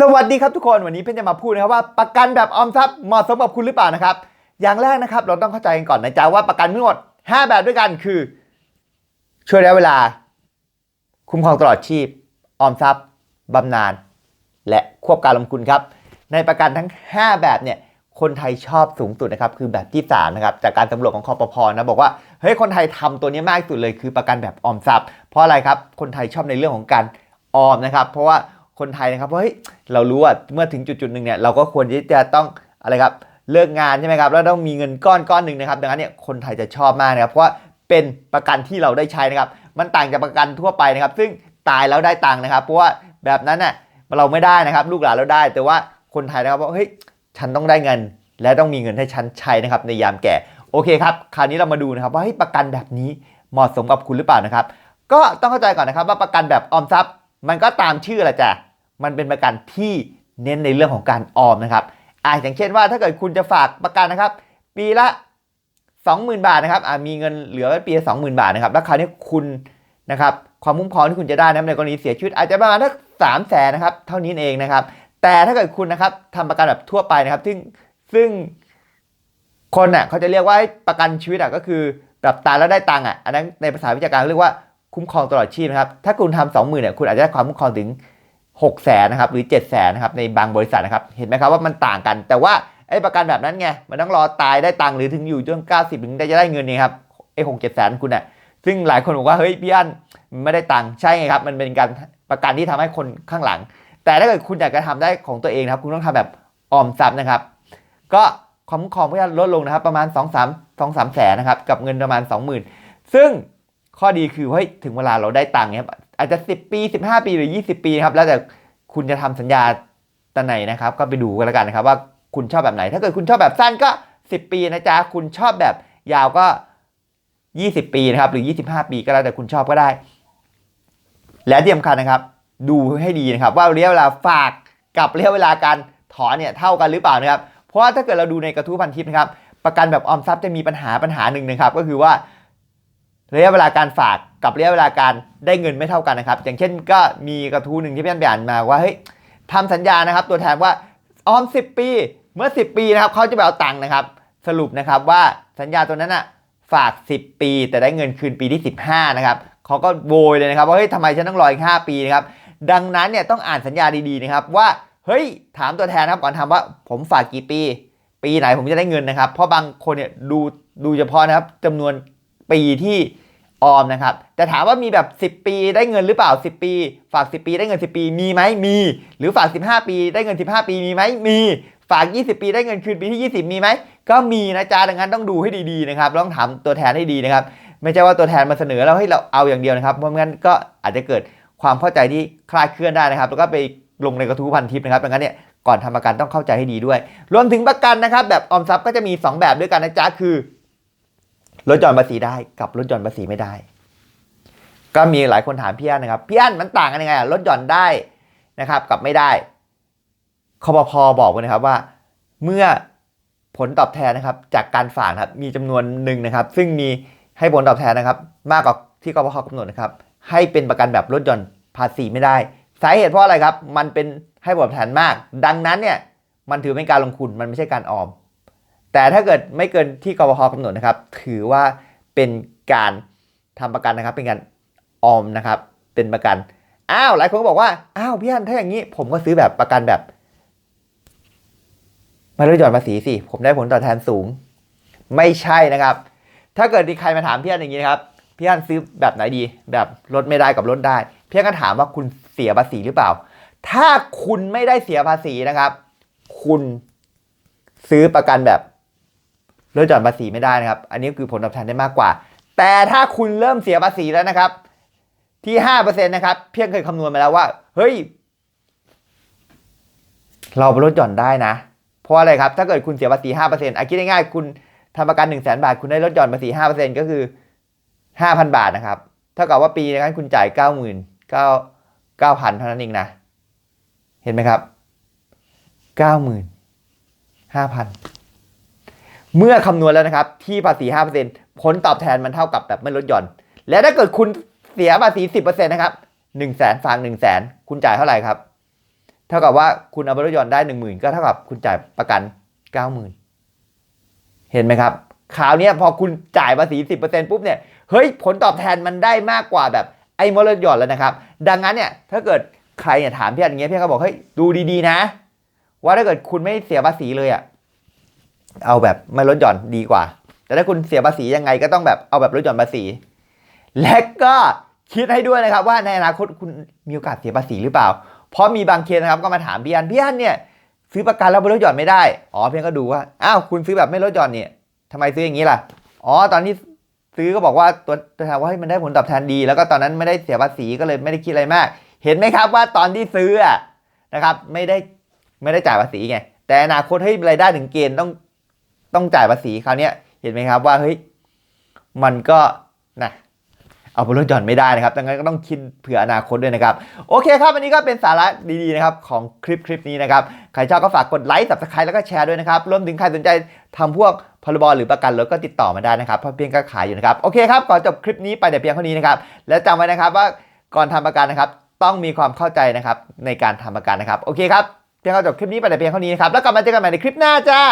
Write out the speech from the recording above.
สวัสดีครับทุกคนวันนี้เพื่อนจะมาพูดนะครับว่าประกันแบบออมทรัพย์เหมาะสมกับคุณหรือเปล่านะครับ อย่างแรกนะครับเราต้องเข้าใจกันก่อนนะจ๊ะว่าประกันทั้งหมด 5 แบบด้วยกันคือ ช่วยระยะเวลา คุ้มครองตลอดชีพ ออมทรัพย์บำนาญและควบการลงทุนครับ ในประกันทั้ง 5 แบบเนี่ยคนไทยชอบสูงสุดนะครับคือแบบที่3นะครับจากการสำรวจของคอปพนะบอกว่าเฮ้ยคนไทยทำตัวนี้มากที่สุดเลยคือประกันแบบออมทรัพย์ เพราะอะไรครับคนไทยชอบในเรื่องของการออมนะครับ เพราะว่า คนไทยนะครับว่าเฮ้ยเรารู้ว่าเมื่อถึงจุดจุดหนึ่งเนี่ยเราก็ควรที่จะต้องอะไรครับเลิกงานใช่ไหมครับแล้วต้องมีเงินก้อนก้อนหนึ่งนะครับดังนั้นเนี่ยคนไทยจะชอบมากนะครับเพราะว่าเป็นประกันที่เราได้ใช้นะครับ มันต่างจากประกันทั่วไปนะครับ ซึ่งตายแล้วได้ตังค์นะครับ เพราะว่าแบบนั้นน่ะเราไม่ได้นะครับ ลูกหลานเราได้ แต่ว่าคนไทยนะครับว่าเฮ้ยฉันต้องได้เงิน และต้องมีเงินให้ฉันใช้นะครับในยามแก่โอเคครับคราวนี้เรามาดูนะครับว่าเฮ้ยประกันแบบนี้เหมาะสมกับคุณหรือเปล่านะครับ ก็ต้องเข้าใจก่อนนะครับว่าประกันแบบออมทรัพย์ มันก็ตามชื่อแหละจ้ะ มันเป็นประกันที่เน้นในเรื่องของการออมนะครับอ่าอย่างเช่นว่าถ้าเกิดคุณจะฝากประกันนะครับ ปีละ 20,000 บาทนะครับอ่ามีเงินเหลือไว้ปีละ20,000 บาทนะครับแล้วคราวนี้คุณนะครับความคุ้มครองที่คุณจะได้นะในกรณีเสียชีวิตอาจจะประมาณสักสามแสนนะครับเท่านี้เองนะครับ แต่ถ้าเกิดคุณนะครับทำประกันแบบทั่วไปนะครับ ซึ่งซึ่งคนน่ะเขาจะเรียกว่าประกันชีวิตอะก็คือแบบตายแล้วได้ตังค์อะอันนั้นในภาษาวิชาการเขาเรียกว่าคุ้มครองตลอดชีพนะครับถ้าคุณทำสองหมื่นเนี่ยคุณอาจจะได้ความคุ้มครองถึง 6กแสนนะครับหรือ7จ็ดแสนนะครับในบางบริษัทนะครับเห็นไหมครับว่ามันต่างกัน แต่ว่าไอ้ประกันแบบนั้นไงมันต้องรอตายได้ตังค์หรือถึงอยู่จน90ถึงจะได้เงินนี่ครับไอ้หกเจ็ดแสนคุณอะซึ่งหลายคนบอกว่าเฮ้ยพี่อันมันไม่ได้ตังค์ใช่ไงครับมันเป็นการประกันที่ทำให้คนข้างหลัง แต่ถ้าเกิดคุณอยากจะทำได้ของตัวเองนะครับ คุณต้องทำแบบออมทรัพย์นะครับ ก็ความคุ้มครองพื่อลดลงนะครับประมาณ 2 3 2 3แสนนะครับกับเงินประมาณ 20,000 ซึ่งข้อดีคือเฮ้ยถึงเวลาเราได้ตังค์เนี่ย อาจจะ 10 ปี 15 ปีหรือ 20 ปีครับแล้วแต่คุณจะทำสัญญาตอนไหนนะครับ ก็ไปดูกันแล้วกันนะครับ ว่าคุณชอบแบบไหน ถ้าเกิดคุณชอบแบบสั้นก็ 10 ปีนะจ๊ะคุณชอบแบบยาวก็ 20 ปีนะครับหรือ 25 ปีก็แล้วแต่คุณชอบก็ได้ และที่สำคัญนะครับ ดูให้ดีนะครับ ว่าระยะเวลาฝากกับระยะเวลาการถอนเนี่ยเท่ากันหรือเปล่านะครับ เพราะว่าถ้าเกิดเราดูในกระทู้พันทิปนะครับประกันแบบออมทรัพย์จะมีปัญหาปัญหาหนึ่งนะครับ ก็คือว่า ระยะเวลาการฝากกับระยะเวลาการได้เงินไม่เท่ากันนะครับ อย่างเช่นก็มีกระทู้หนึ่งที่พี่อันไปอ่านมาว่าเฮ้ยทำสัญญานะครับ ตัวแทนว่าออม 10 ปีเมื่อ 10 ปีนะครับเขาจะไปเอาตังค์นะครับ สรุปนะครับว่าสัญญาตัวนั้นอะฝาก 10 ปี แต่ได้เงินคืนปีที่ 15นะครับเขาก็โวยเลยนะครับว่าเฮ้ยทำไมฉันต้องรออีก5ปีนะครับดังนั้นเนี่ยต้องอ่านสัญญาดีๆนะครับว่าเฮ้ยถามตัวแทนนะครับก่อนทำว่าผมฝากกี่ปี ปีไหนผมจะได้เงินนะครับ เพราะบางคนเนี่ยดูดูเฉพาะนะครับจำนวน ปีที่ออมนะครับแต่ถามว่ามีแบบ 10 ปีได้เงินหรือเปล่า 10 ปี ฝาก 10 ปีได้เงิน 10 ปี มีไหมมี หรือฝาก 15 ปีได้เงิน 15 ปีมีไหมมีฝาก 20 ปีได้เงินคืนปีที่ 20 มีไหมก็มีนะจ๊ะดังนั้นต้องดูให้ดีๆนะครับต้องถามตัวแทนให้ดีนะครับไม่ใช่ว่าตัวแทนมาเสนอแล้วให้เราเอาอย่างเดียวนะครับเพราะงั้นก็อาจจะเกิดความเข้าใจที่คลาดเคลื่อนได้นะครับ แล้วก็ไปลงในกระทู้พันทิปนะครับดังนั้นเนี่ยก่อนทำประกันต้องเข้าใจให้ดีด้วย รวมถึงประกันนะครับ แบบออมทรัพย์ก็จะมี 2 แบบด้วยกันนะจ๊ะคือ ลดหย่อนภาษีได้กับลดหย่อนภาษีไม่ได้ ก็มีหลายคนถามพี่อันนะครับพี่อันมันต่างกันยังไงอะลดหย่อนได้นะครับ กับไม่ได้คอปพบอกไว้นะครับว่า เมื่อผลตอบแทนนะครับ จากการฝากครับมีจำนวนหนึ่งนะครับ ซึ่งมีให้ผลตอบแทนนะครับ มากกว่าที่กปพกำหนดนะครับ ให้เป็นประกันแบบลดหย่อนภาษีไม่ได้สาเหตุเพราะอะไรครับ มันเป็นให้ผลตอบแทนมาก ดังนั้นเนี่ยมันถือเป็นการลงทุนมันไม่ใช่การออม แต่ถ้าเกิดไม่เกินที่กปพกำหนดนะครับ ถือว่าเป็นการทำประกันนะครับ เป็นการออมนะครับ เป็นประกัน อ้าว หลายคนก็บอกว่า อ้าวพี่อันถ้าอย่างนี้ผมก็ซื้อแบบประกันแบบไม่ลดหย่อนภาษีสิ ผมได้ผลตอบแทนสูง ไม่ใช่นะครับ ถ้าเกิดมีใครมาถามพี่อันอย่างนี้นะครับ พี่อันซื้อแบบไหนดี แบบลดไม่ได้กับลดได้ พี่อันก็ถามว่าคุณเสียภาษีหรือเปล่า ถ้าคุณไม่ได้เสียภาษีนะครับ คุณซื้อประกันแบบ ลดหย่อนภาษีไม่ได้นะครับ อันนี้คือผลตอบแทนได้มากกว่า แต่ถ้าคุณเริ่มเสียภาษีแล้วนะครับ ที่ห้าเปอร์เซ็นต์นะครับ เพียงเคยคำนวณมาแล้วว่า เฮ้ย เราไปลดหย่อนได้นะ เพราะอะไรครับ ถ้าเกิดคุณเสียภาษีห้าเปอร์เซ็นต์คิดง่ายๆ คุณทำประกันหนึ่งแสนบาท คุณได้ลดหย่อนภาษีห้าเปอร์เซ็นต์ก็คือห้าพันบาทนะครับ เท่ากับว่าปีนั้นคุณจ่ายเก้าหมื่นเก้าเก้าพันเท่านั้นเองนะ เห็นไหมครับเก้าหมื่นห้าพัน เมื่อคำนวณแล้วนะครับ ที่ภาษีห้าเปอร์เซ็นต์ผลตอบแทนมันเท่ากับแบบไม่ลดหย่อน และถ้าเกิดคุณเสียภาษีสิบเปอร์เซ็นต์นะครับหนึ่งแสนฝากหนึ่งแสนคุณจ่ายเท่าไหร่ครับ เท่ากับว่าคุณเอาไปลดหย่อนได้หนึ่งหมื่นก็เท่ากับคุณจ่ายประกันเก้าหมื่นเห็นไหมครับคราวเนี้ยพอคุณจ่ายภาษีสิบเปอร์เซ็นปุ๊บเนี่ยเฮ้ยผลตอบแทนมันได้มากกว่าแบบไอ้มลดหย่อนแล้วนะครับ ดังนั้นเนี่ยถ้าเกิดใครเนี่ยถามพี่อันอย่างเงี้ยพี่ก็บอกเฮ้ยดูดีๆนะ ว่าถ้าเกิดคุณไม่เสียภาษีเลยอะ เอาแบบไม่ลดหย่อนดีกว่า แต่ถ้าคุณเสียภาษียังไงก็ต้องแบบเอาแบบลดหย่อนภาษี และก็คิดให้ด้วยนะครับ ว่าในอนาคตคุณมีโอกาสเสียภาษีหรือเปล่า เพราะมีบางเคสนะครับก็มาถามพี่อันพี่อันเนี่ยซื้อประกันแล้วไม่ลดหย่อนไม่ได้ อ๋อพี่อันก็ดูว่า อ้าวคุณซื้อแบบไม่ลดหย่อนเนี่ยทำไมซื้ออย่างนี้ล่ะ อ๋อตอนที่ซื้อก็บอกว่าตัวตัวแทนว่าให้มันได้ผลตอบแทนดี แล้วก็ตอนนั้นไม่ได้เสียภาษีก็เลยไม่ได้คิดอะไรมาก เห็นไหมครับว่าตอนที่ซื้อนะครับไม่ได้ไม่ได้จ่ายภาษีไง แต่อนาคตให้รายได้ถึงเกณฑ์ต้อง ต้องจ่ายภาษีคราวนี้เห็นไหมครับว่าเฮ้ยมันก็นะเอาไปลดหย่อนไม่ได้นะครับดังนั้นก็ต้องคิดเผื่ออนาคตด้วยนะครับ โอเคครับวันนี้ก็เป็นสาระดีๆนะครับของคลิปคลิปนี้นะครับ ใครชอบก็ฝากกดไลค์ subscribe แล้วก็แชร์ด้วยนะครับ รวมถึงใครสนใจทำพวกพรบหรือประกันรถก็ติดต่อมาได้นะครับ เพราะเพียงก็ขายอยู่นะครับ โอเคครับ ก่อนจบคลิปนี้ไปแต่เพียงเท่านี้นะครับ และจำไว้นะครับว่าก่อนทำประกันนะครับ ต้องมีความเข้าใจนะครับในการทำประกันนะครับ โอเคครับ เพียงก็จบคลิปนี้ไปแต่เพียงเท่านี้นะครับ แล้วกลับมาเจอกันใหม่ในคลิปหน้าจ้า